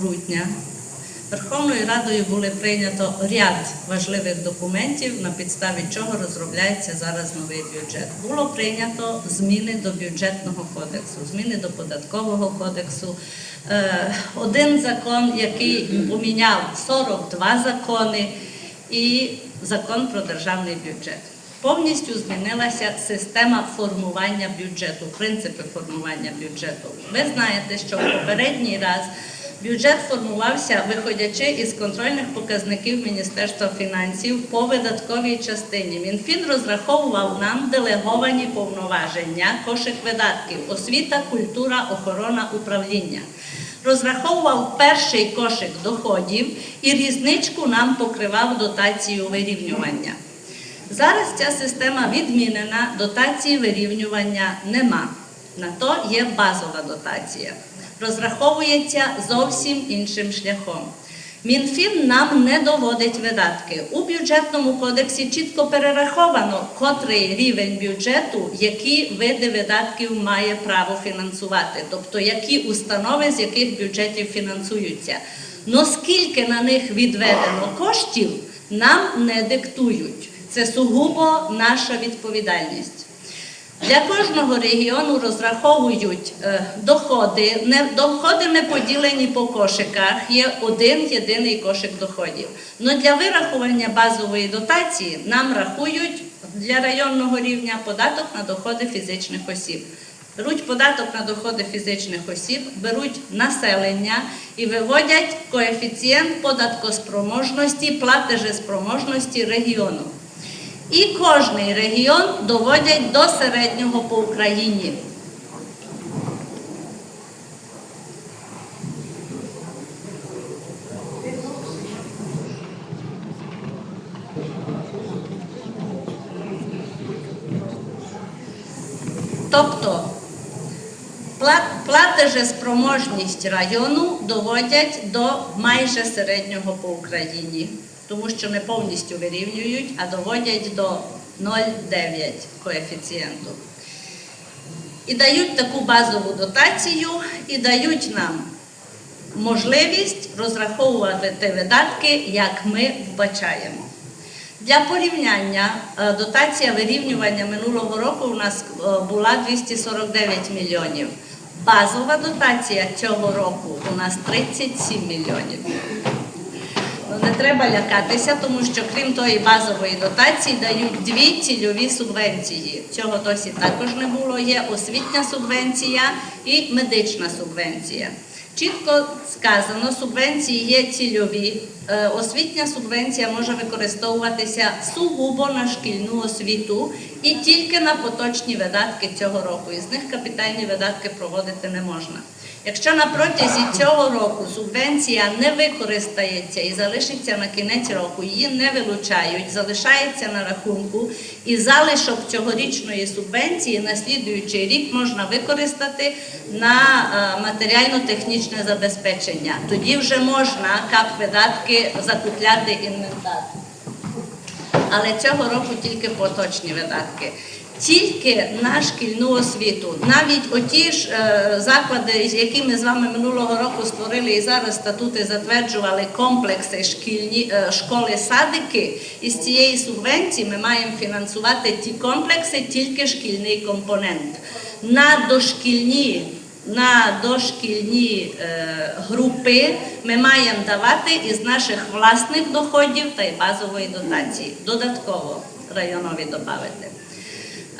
грудня Верховною Радою були прийнято ряд важливих документів, на підставі чого розробляється зараз новий бюджет. Було прийнято зміни до бюджетного кодексу, зміни до податкового кодексу. Е, Один закон, який поміняв 42 закони, і закон про державний бюджет. Повністю змінилася система формування бюджету, принципи формування бюджету. Ви знаєте, що в попередній раз бюджет формувався, виходячи із контрольних показників Міністерства фінансів по видатковій частині. Мінфін розраховував нам делеговані повноваження, кошик видатків, освіта, культура, охорона, управління. Розраховував перший кошик доходів і різничку нам покривав дотацію вирівнювання. Зараз ця система відмінена, дотації вирівнювання нема. На то є базова дотація. Розраховується зовсім іншим шляхом. Мінфін нам не доводить видатки. У бюджетному кодексі чітко перераховано, котрий рівень бюджету, які види видатків має право фінансувати, тобто які установи з яких бюджетів фінансуються. Но скільки на них відведено коштів, нам не диктують. Це сугубо наша відповідальність. Для кожного регіону розраховують е, доходи. Доходи не поділені по кошиках, є один єдиний кошик доходів. Но для вирахування базової дотації нам рахують для районного рівня податок на доходи фізичних осіб. Беруть податок на доходи фізичних осіб, беруть населення і виводять коефіцієнт податкоспроможності, платежеспроможності регіону. І кожний регіон доводять до середнього по Україні. Тобто пла- платежеспроможність району доводять до майже середнього по Україні, тому що не повністю вирівнюють, а доводять до 0,9 коефіцієнту. І дають таку базову дотацію, і дають нам можливість розраховувати видатки, як ми вбачаємо. Для порівняння е, дотація вирівнювання минулого року у нас е, була 249 мільйонів. Базова дотація цього року у нас 37 мільйонів. Ну, не треба лякатися, тому що крім тої базової дотації дають дві цільові субвенції. Цього досі також не було. Є освітня субвенція і медична субвенція. Чітко сказано, субвенції є цільові. Е, Освітня субвенція може використовуватися сугубо на шкільну освіту і тільки на поточні видатки цього року. Із них капітальні видатки проводити не можна. Якщо на протязі цього року субвенція не використається і залишиться на кінець року, її не вилучають, залишається на рахунку, і залишок цьогорічної субвенції на слідуючий рік можна використати на е, матеріально-технічне забезпечення. Тоді вже можна кап-видатки закупляти інвентар. Але цього року тільки поточні видатки. Тільки на шкільну освіту, навіть оті ж е, заклади, які ми з вами минулого року створили і зараз статути затверджували комплекси шкільні е, школи садики. Із цієї субвенції ми маємо фінансувати ті комплекси, тільки шкільний компонент. На дошкільні на дошкільні е, групи ми маємо давати із наших власних доходів та й базової дотації. Додатково районові додати.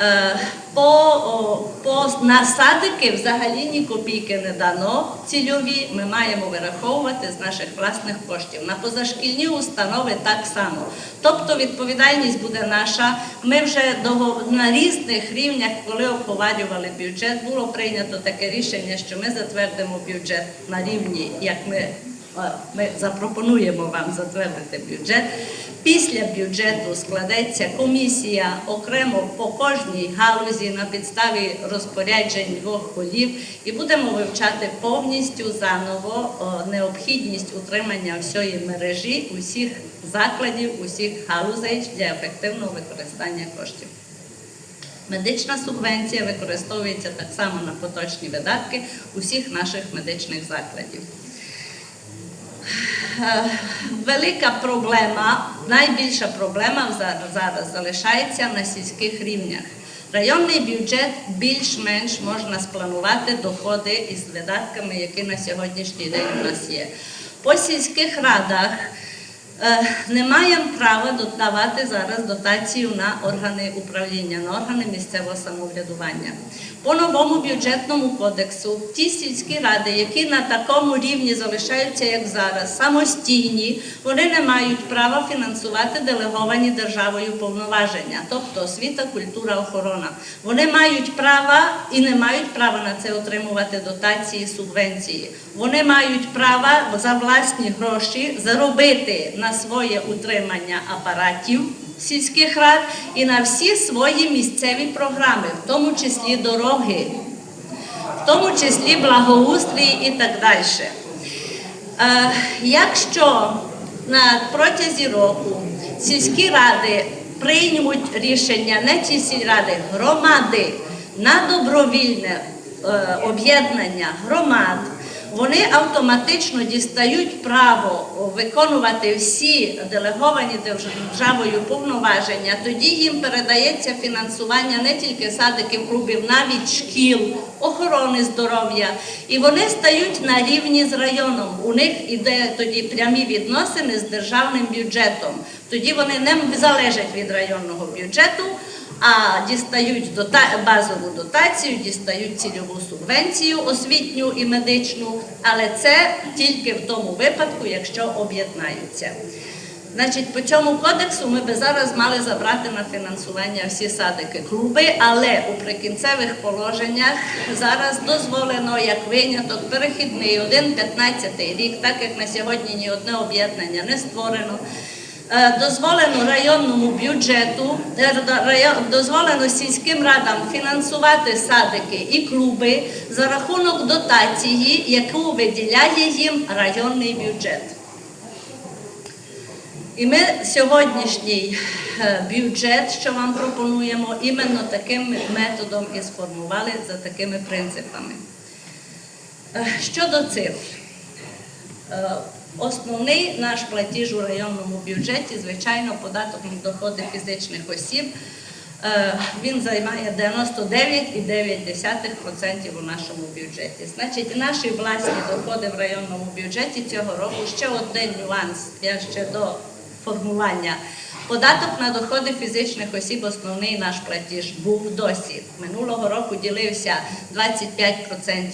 Е, По, по насадики взагалі ні копійки не дано цільові. Ми маємо вираховувати з наших власних коштів. На позашкільні установи так само. Тобто відповідальність буде наша. Ми вже на різних рівнях, коли обговорювали бюджет, було прийнято таке рішення, що ми затвердимо бюджет на рівні, як ми ми запропонуємо вам затвердити бюджет. Після бюджету складеться комісія окремо по кожній галузі на підставі розпоряджень двох голів і будемо вивчати повністю заново необхідність утримання всієї мережі усіх закладів, усіх галузей для ефективного використання коштів. Медична субвенція використовується так само на поточні видатки усіх наших медичних закладів. Е, велика проблема, найбільша проблема зараз, залишається на сільських рівнях. Районний бюджет більш-менш можна спланувати доходи із видатками, які на сьогоднішній день у нас є. По сільських радах не маємо права додавати зараз дотацію на органи управління, на органи місцевого самоврядування. По новому бюджетному кодексу ті сільські ради, які на такому рівні залишаються, як зараз, самостійні, вони не мають права фінансувати делеговані державою повноваження, тобто освіта, культура, охорона. Вони мають права і не мають права на це отримувати дотації, субвенції. Вони мають права за власні гроші заробити на своє утримання апаратів сільських рад і на всі свої місцеві програми, в тому числі дороги, в тому числі благоустрій і так далі. Е, Якщо на протязі року сільські ради приймуть рішення, не ті сільради, громади на добровільне е, об'єднання громад, вони автоматично дістають право виконувати всі делеговані державою повноваження. Тоді їм передається фінансування не тільки садиків, клубів, навіть шкіл, охорони здоров'я. І вони стають на рівні з районом. У них іде тоді прямі відносини з державним бюджетом. Тоді вони не залежать від районного бюджету а дістають дота- базову дотацію, дістають цільову субвенцію освітню і медичну, але це тільки в тому випадку, якщо об'єднаються. Значить, по цьому кодексу ми би зараз мали забрати на фінансування всі садики клуби, але у прикінцевих положеннях зараз дозволено як виняток перехідний один 15 рік, так як на сьогодні ні одне об'єднання не створено. Е, Дозволено районному бюджету, е, дозволено сільським радам фінансувати садики і клуби за рахунок дотації, яку виділяє їм районний бюджет. І ми сьогоднішній е, бюджет, що вам пропонуємо, іменно таким методом і сформували за такими принципами. Щодо цифр. Основний наш платіж у районному бюджеті, звичайно, податок на доходи фізичних осіб. Е, Він займає 99,9% у нашому бюджеті. Значить, наші власні доходи в районному бюджеті цього року ще один нюанс. Я ще до формування. Податок на доходи фізичних осіб, основний наш платіж, був досі. Минулого року ділився 25%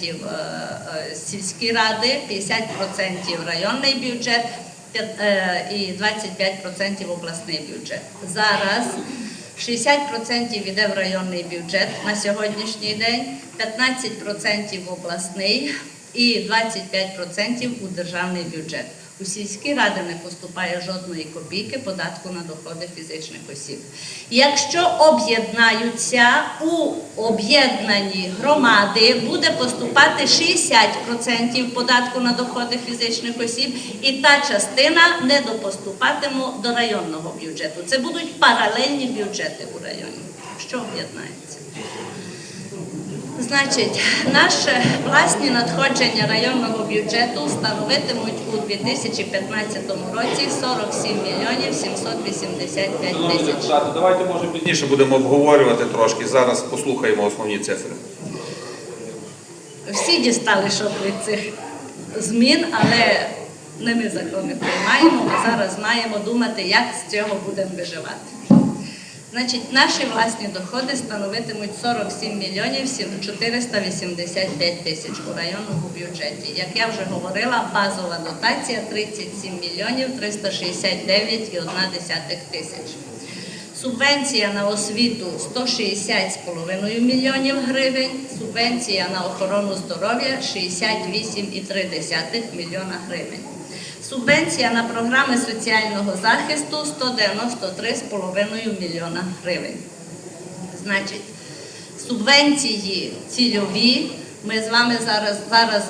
е, е, сільські ради, 50% районний бюджет е, і 25% обласний бюджет. Зараз 60% йде в районний бюджет на сьогоднішній день, 15% в обласний і 25% у державний бюджет. У сільські ради не поступає жодної копійки податку на доходи фізичних осіб. Якщо об'єднаються у об'єднані громади, буде поступати 60% податку на доходи фізичних осіб, і та частина не допоступатиме до районного бюджету. Це будуть паралельні бюджети у районі, що об'єднаються. Значить, наші власні надходження районного бюджету становитимуть у 2015 році 47 мільйонів 785 тисяч. давайте може пізніше будемо обговорювати трошки. Зараз послухаємо основні цифри. Всі дістали шок від цих змін, але не ми закони приймаємо. Ми зараз маємо думати, як з цього будемо виживати. Значить, наші власні доходи становитимуть 47 мільйонів 485 тисяч у районному бюджеті. Як я вже говорила, базова дотація 37 мільйонів 369,1 тисяч. Субвенція на освіту 160,5 мільйонів гривень, субвенція на охорону здоров'я 68,3 мільйона гривень. Субвенція на програми соціального захисту 193,5 мільйона гривень. Значить, субвенції цільові. Ми з вами зараз, зараз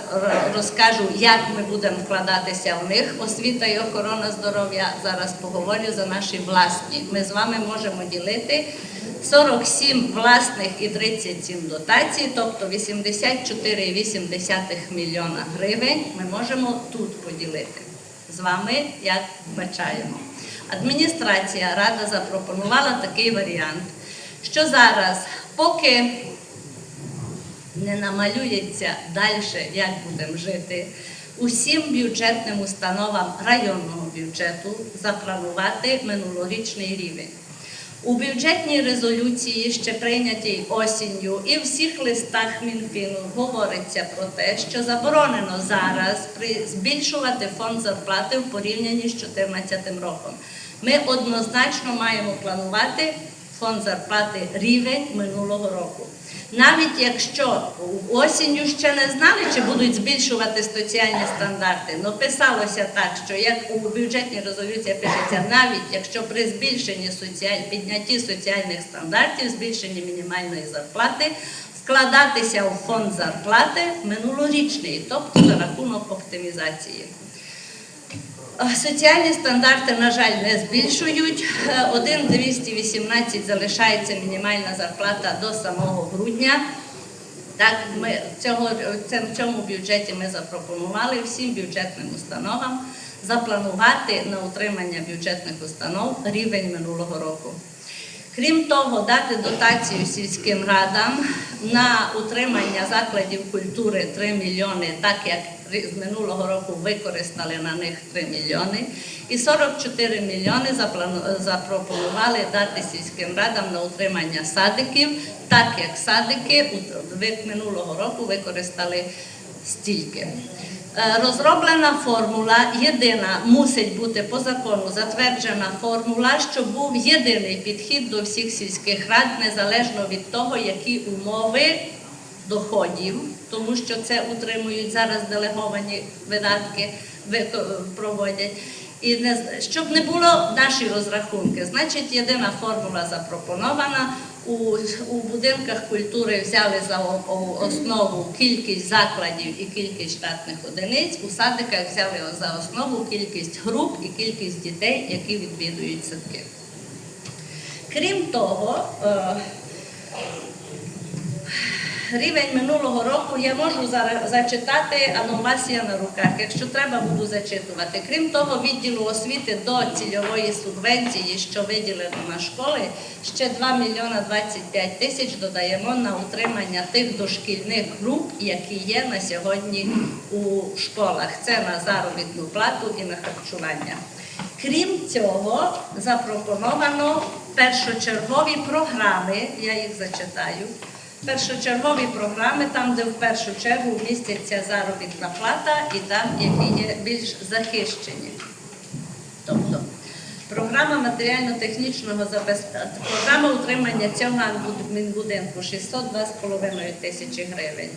розкажу, як ми будемо вкладатися в них. Освіта і охорона здоров'я. Зараз поговорю за наші власні. Ми з вами можемо ділити 47 власних і 37 дотацій, тобто 84,8 мільйона гривень ми можемо тут поділити. З вами, як бачаємо. Адміністрація рада запропонувала такий варіант, що зараз, поки не намалюється далі, як будемо жити, усім бюджетним установам районного бюджету запланувати минулорічний рівень. У бюджетній резолюції, ще прийнятій осінню, і в всіх листах Мінфіну говориться про те, що заборонено зараз збільшувати фонд зарплати в порівнянні з 2014 роком. Ми однозначно маємо планувати фонд зарплати рівень минулого року. Навіть якщо осінню ще не знали, чи будуть збільшувати соціальні стандарти, але писалося так, що як у бюджетній резолюції пишеться, навіть якщо при збільшенні соціаль... піднятті соціальних стандартів, збільшенні мінімальної зарплати, складатися у фонд зарплати минулорічний, тобто за рахунок оптимізації. Е, Соціальні стандарти, на жаль, не збільшують. Е, 1,218 залишається мінімальна зарплата до самого грудня. Так, ми цього, в цьому бюджеті ми запропонували всім бюджетним установам запланувати на утримання бюджетних установ рівень минулого року. Крім того, дати дотацію сільським радам на утримання закладів культури 3 мільйони, так як з минулого року використали на них 3 мільйони, і 44 мільйони запропонували дати сільським радам на утримання садиків, так як садики минулого року використали стільки. Е, Розроблена формула єдина мусить бути по закону затверджена формула, щоб був єдиний підхід до всіх сільських рад, незалежно від того, які умови доходів, тому що це утримують зараз делеговані видатки, проводять. І не, щоб не було наші розрахунки, значить єдина формула запропонована. У, у будинках культури взяли за основу кількість закладів і кількість штатних одиниць. У садиках взяли за основу кількість груп і кількість дітей, які відвідують садки. Крім того, е, рівень минулого року я можу зачитати, а у вас є на руках. Якщо треба, буду зачитувати. Крім того, відділу освіти до цільової субвенції, що виділено на школи, ще 2 мільйона 25 тисяч додаємо на утримання тих дошкільних груп, які є на сьогодні у школах. Це на заробітну плату і на харчування. Крім цього, запропоновано першочергові програми, я їх зачитаю. Першочергові програми, там, де в першу чергу міститься заробітна плата і там, які є більш захищені. Тобто програма матеріально-технічного забезпечення, програма утримання цього будинку 602,5 тисячі гривень.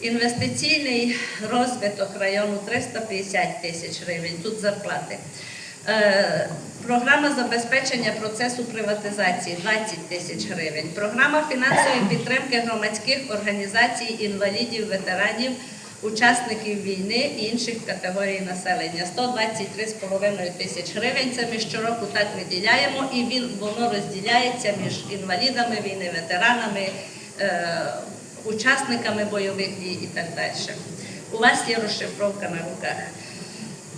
Інвестиційний розвиток району 350 тисяч гривень, тут зарплати. Е, Програма забезпечення процесу приватизації 20 тисяч гривень. Програма фінансової підтримки громадських організацій, інвалідів, ветеранів, учасників війни і інших категорій населення 123,5 тисяч гривень. Це ми щороку так виділяємо, і він воно розділяється між інвалідами війни, ветеранами, е, учасниками бойових дій і так далі. У вас є розшифровка на руках.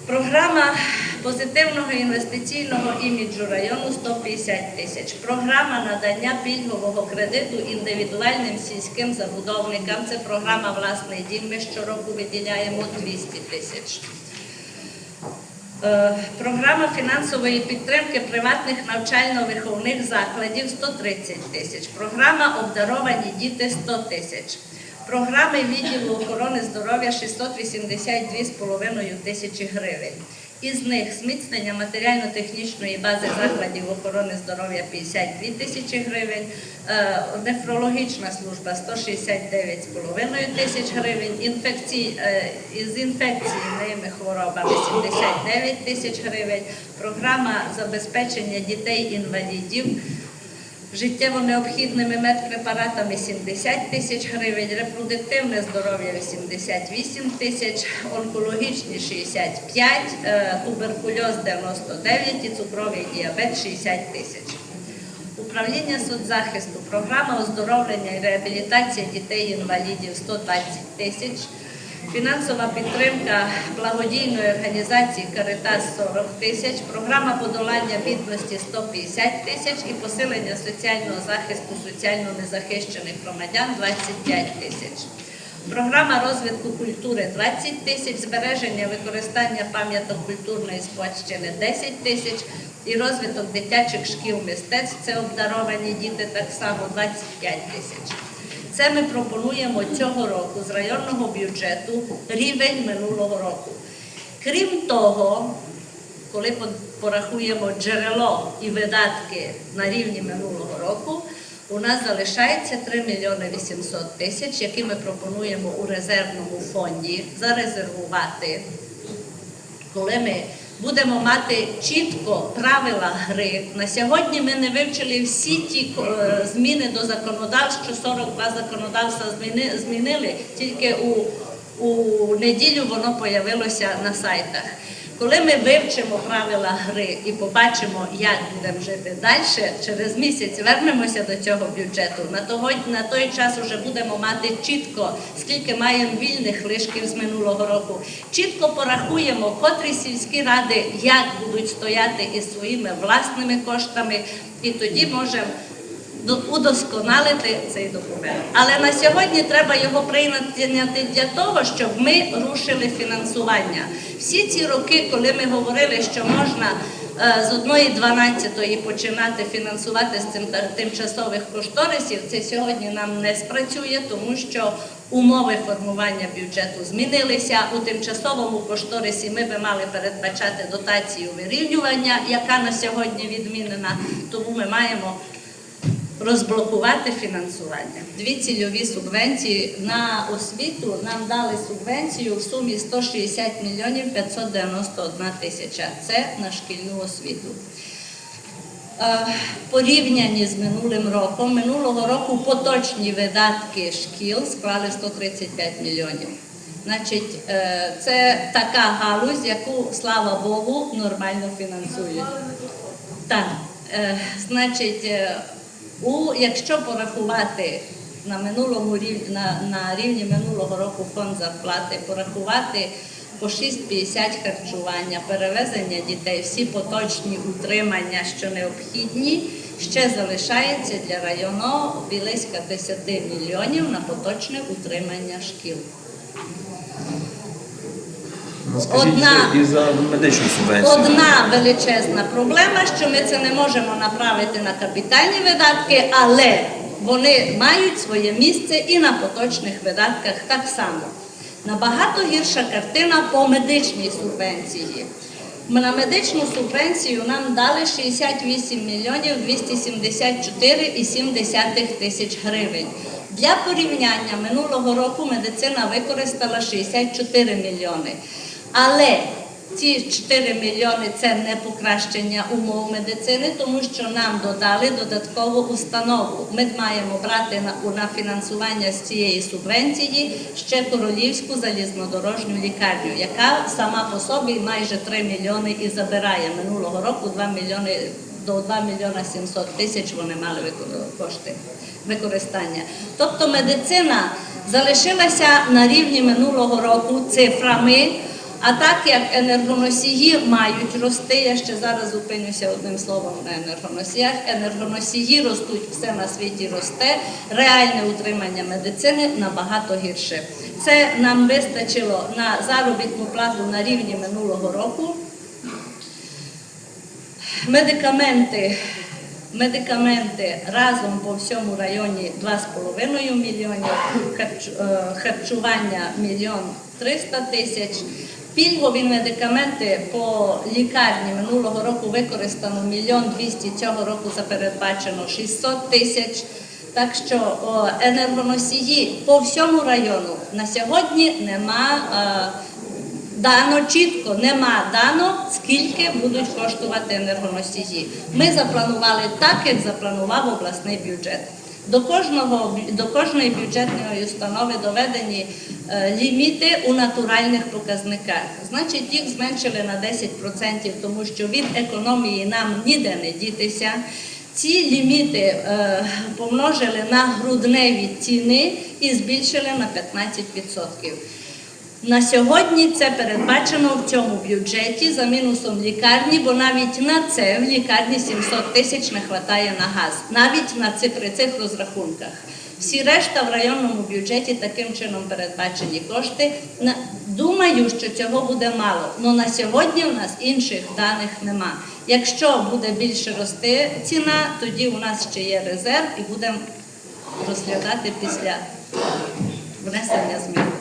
Програма позитивного інвестиційного іміджу району 150 тисяч. Програма надання пільгового кредиту індивідуальним сільським забудовникам. Це програма Власний дім. Ми щороку виділяємо 200 тисяч. Програма фінансової підтримки приватних навчально-виховних закладів 130 тисяч. Програма обдаровані діти 100 тисяч. Програми відділу охорони здоров'я 682,5 тисячі гривень. Із них зміцнення матеріально-технічної бази закладів охорони здоров'я 52 тисячі гривень, е, нефрологічна служба 169,5 тисяч гривень, інфекцій, е, із інфекційними хворобами 79 тисяч гривень, програма забезпечення дітей-інвалідів життєво необхідними медпрепаратами 70 тисяч гривень, репродуктивне здоров'я 88 тисяч, онкологічні 65, е, туберкульоз 99 і цукровий діабет 60 тисяч. Управління соцзахисту, програма оздоровлення і реабілітація дітей-інвалідів 120 тисяч. Фінансова підтримка благодійної організації Каритас 40 тисяч, програма подолання бідності 150 тисяч і посилення соціального захисту соціально незахищених громадян 25 тисяч. Програма розвитку культури 20 тисяч, збереження використання пам'яток культурної спадщини 10 тисяч і розвиток дитячих шкіл мистецтв, це обдаровані діти так само 25 тисяч. Це ми пропонуємо цього року з районного бюджету рівень минулого року. Крім того, коли по- порахуємо джерело і видатки на рівні минулого року, у нас залишається 3 мільйони 800 тисяч, які ми пропонуємо у резервному фонді зарезервувати коли ми будемо мати чітко правила гри. На сьогодні ми не вивчили всі ті е, зміни до законодавства, що 42 законодавства зміни- змінили, тільки у, у неділю воно появилося на сайтах. Коли ми вивчимо правила гри і побачимо, як будемо жити далі, через місяць вернемося до цього бюджету. На, той час вже будемо мати чітко, скільки маємо вільних лишків з минулого року. Чітко порахуємо, котрі сільські ради як будуть стояти із своїми власними коштами, і тоді можемо удосконалити цей документ. Але на сьогодні треба його прийняти для того, щоб ми рушили фінансування. Всі ці роки, коли ми говорили, що можна е, з одної 12 починати фінансувати з цим тимчасових кошторисів, це сьогодні нам не спрацює, тому що умови формування бюджету змінилися. У тимчасовому кошторисі ми би мали передбачати дотацію вирівнювання, яка на сьогодні відмінена. Тому ми маємо розблокувати фінансування. Дві цільові субвенції на освіту нам дали субвенцію в сумі 160 мільйонів 591 тисяча. Це на шкільну освіту. Е, Порівняні з минулим роком, минулого року поточні видатки шкіл склали 135 мільйонів. Значить, е, це така галузь, яку, слава Богу, нормально фінансують. Так, е, значить, у, якщо порахувати на минулому рівні, на, на рівні минулого року фонд зарплати, порахувати по 6,50 харчування, перевезення дітей, всі поточні утримання, що необхідні, ще залишається для району близько 10 мільйонів на поточне утримання шкіл. Скажіть Одна- і за медичну субвенцію. Одна величезна проблема, що ми це не можемо направити на капітальні видатки, але вони мають своє місце і на поточних видатках так само. Набагато гірша картина по медичній субвенції. На медичну субвенцію нам дали 68 мільйонів 274,7 тисяч гривень. Для порівняння минулого року медицина використала 64 мільйони. Але ці 4 мільйони це не покращення умов медицини, тому що нам додали додаткову установу. Ми маємо брати на, на фінансування з цієї субвенції ще Королівську залізнодорожню лікарню, яка сама по собі майже 3 мільйони і забирає минулого року 2 мільйони до 2 мільйона 700 тисяч вони мали кошти використання. Тобто медицина залишилася на рівні минулого року цифрами. А так як енергоносії мають рости, я ще зараз зупинюся одним словом на енергоносіях. Енергоносії ростуть, все на світі росте. Реальне утримання медицини набагато гірше. Це нам вистачило на заробітну плату на рівні минулого року. Медикаменти. Медикаменти разом по всьому районі 2,5 мільйонів, е, харчування мільйон 300 тисяч. Пільгові медикаменти по лікарні минулого року використано мільйон 200, цього року запередбачено 600 тисяч. Так що о, енергоносії по всьому району на сьогодні нема. е, Дано чітко, нема дано, скільки будуть коштувати енергоносії. Ми запланували так, як запланував обласний бюджет. До, кожного, до кожної бюджетної установи доведені е, ліміти у натуральних показниках. Значить, їх зменшили на 10%, тому що від економії нам ніде не дітися. Ці ліміти е, помножили на грудневі ціни і збільшили на 15%. На сьогодні це передбачено в цьому бюджеті за мінусом лікарні, бо навіть на це в лікарні 700 тисяч не вистачає на газ, навіть на цих, при цих розрахунках. Всі решта в районному бюджеті таким чином передбачені кошти. Думаю, що цього буде мало. але на сьогодні у нас інших даних нема. Якщо буде більше рости ціна, тоді у нас ще є резерв і будемо розглядати після внесення змін.